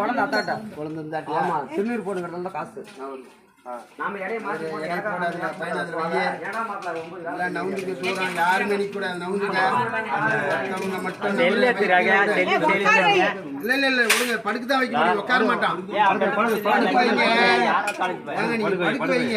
குழந்தை அத்தாட்டா. குழந்தை இருந்தாட்டி. ஆமா திருநீர் போட்டுக்கிறதுல தான் காசு. நாம இடைய மாத்தி யாருமே நிக்கூடாது நவுந்துங்க அவங்க மட்டும் இல்ல இல்ல இல்ல விடுங்க படுக்க தான் வைக்க முடியும் உட்கார மாட்டான் படுக்க வைங்க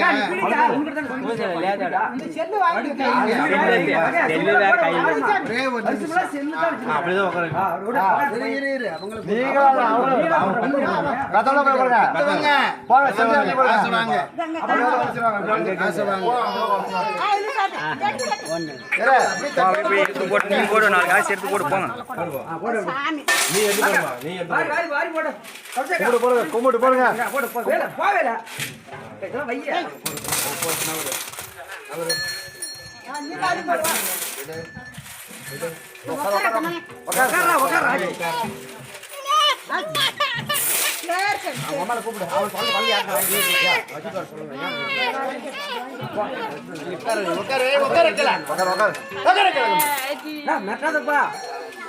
படுக்க வைங்க எடுத்து போட்டு நீ போடு நாலு காசு எடுத்து போட்டு போங்க. போடு கும்பிடு போடுங்க. கும்பிட்டு போடுங்க இங்க, போடு போ உட்காரு, உட்காரு, மெட்டாதப்பா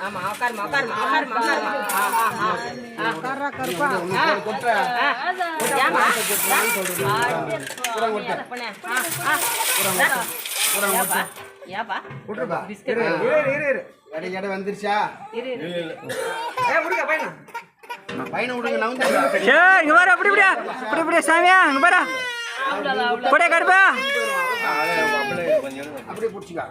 ஆமா உட்காருமா உட்காருமா உட்காருமா உட்காருமா ஏப்பா விட்டுருப்பா. இரு இரு இரு இரு வந்துருச்சா இரு இரு முடிக்க பையனா ஏ இங்க பாரு அப்படி இப்படியா? இப்படி இப்படியா சாமியா? இங்க பாரு. போடே கடுப்பா அப்படியே பிடிச்சிக்கா.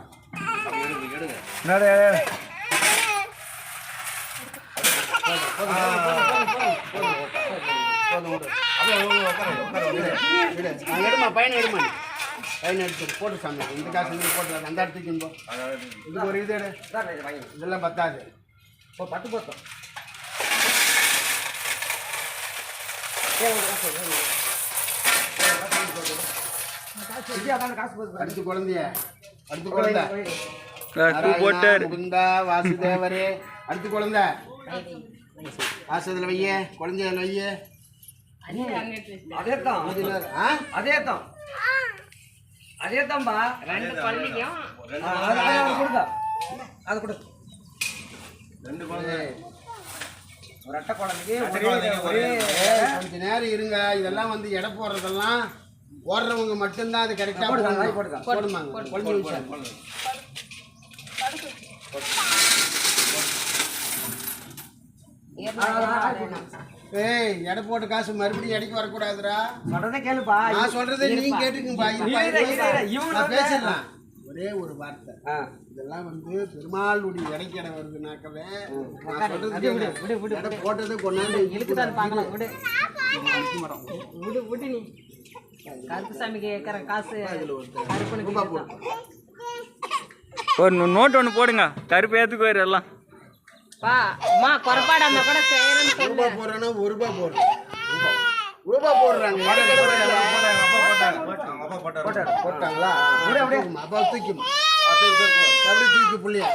எடுமா பையனை எடுமா. பையனை எடுத்து போட்டு சாமி இந்த காசு போட்டு அந்த இடத்துக்கு இதுக்கு ஒரு இது எடு. இதெல்லாம் பத்தாது. ஓ பட்டு போத்தோம் காசு போகுது அடுத்து குழந்தைய அடுத்து குழந்தை முகுந்தா வாசுதேவரே. அடுத்து குழந்தை. வாசத்துல வைய குழந்தைய அதுல வைய அதே தான் அதே தான் அதே தான்பா ரெண்டு குழந்தையும் அது கொடுங்க அது கொடு. ஏய், ஒரு அட்டை குழந்தைக்கு ஒரே கொஞ்ச நேரம் இருங்க. இதெல்லாம் வந்து எடை போடுறதெல்லாம் ஓடுறவங்க மட்டும்தான் அது கரெக்டா போடுங்க, போடணும். போடுங்க. போடுமாங்க கொஞ்சம் நிமிஷம் ஏய் எடை போட்ட காசு மறுபடியும் எடைக்கு வரக்கூடாதுடா. சொல்றதே கேளுப்பா. நான் சொல்றதை நீ கேட்டுக்கும்பா இருப்பா, இரு, இரு, இருப்பா. இரு, இவங்க நான் வந்து- பேசிடலாம். ஒரே ஒரு வார்த்தை. ஆ. இதெல்லாம் வந்து பெருமாளுடைய இடைக்கு இடம் வருதுனாக்கவே நான் சொல்றது போட்டது கொண்டாந்து இழுக்குதான் பார்க்கலாம் விடு. விடு விடு நீ. கருப்பு சாமிக்கு கேட்கற காசு. ஒரு நோட் ஒன்று போடுங்க. கருப்பு ஏற்றுக்குவார் எல்லாம். பா அம்மா குறைபாடா இருந்தா கூட செய்யறேன்னு சொல்லு. ரூபாய் போடுறேன்னா ஒரு ரூபாய் போடுறேன் ரூபாய் போடுறாங்க. போட்டாங்களா? அப்பா தூக்கி அப்படியே தூக்கி புள்ளியா.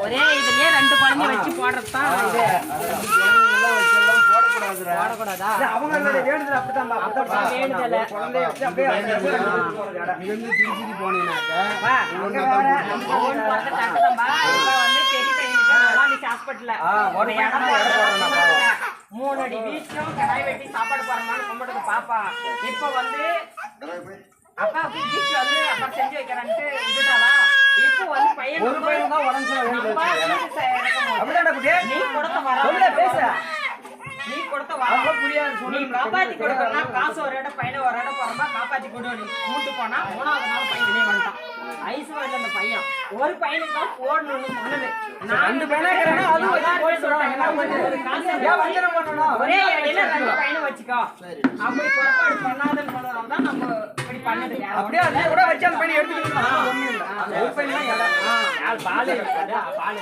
ஒரு இதுலயே ரெண்டு குழந்தை வச்சு போடுறதுதான் இது. போடக்கூடாதா? அவங்களுடைய வேண்டுதல் அப்படித்தான் வேண்டுதல். இங்கிருந்து போனீங்கன்னாக்கா. மூணு அடி வீச்சும் கடாய் வெட்டி சாப்பாடு போறமான்னு கும்பிடுறது பாப்பா. இப்ப வந்து அப்பாவுக்கு வீச்சு வந்து அப்பா செஞ்சு வைக்கிறேன்ட்டு இப்போ வந்து பையன் ஒரு பையன் தான் உடம்பு அப்பா? நீ கொடுத்த வர பேசு. நீ கொடுத்த அவ்வளவு வர புரியாது சொல்லு. காப்பாத்தி கொடுக்கணும் காசு ஒரு இடம் பையனை ஒரு இடம் போறமா காப்பாத்தி கொடு நீ கூட்டு போனா மூணாவது நாள் பையன் வெளியே வந்துட்டான் ஐஸ் வரல அந்த பையன் ஒரு பையனுக்கு தான் போடணும்னு சொன்னது நான் ரெண்டு பையனா வச்சு போட சொல்றாங்க. என்ன பண்றது? ஏன் வஞ்சனம் பண்ணணும்? ஒரே இடையில ரெண்டு பையனை வச்சுக்கோ அப்படி புறப்பாடு பண்ணாதுன்னு சொன்னதால தான் நம்ம இப்படி பண்ணது அப்படியே அதே கூட வச்சு அந்த பையனை. அந்த ஒரு பையன். பால் பால்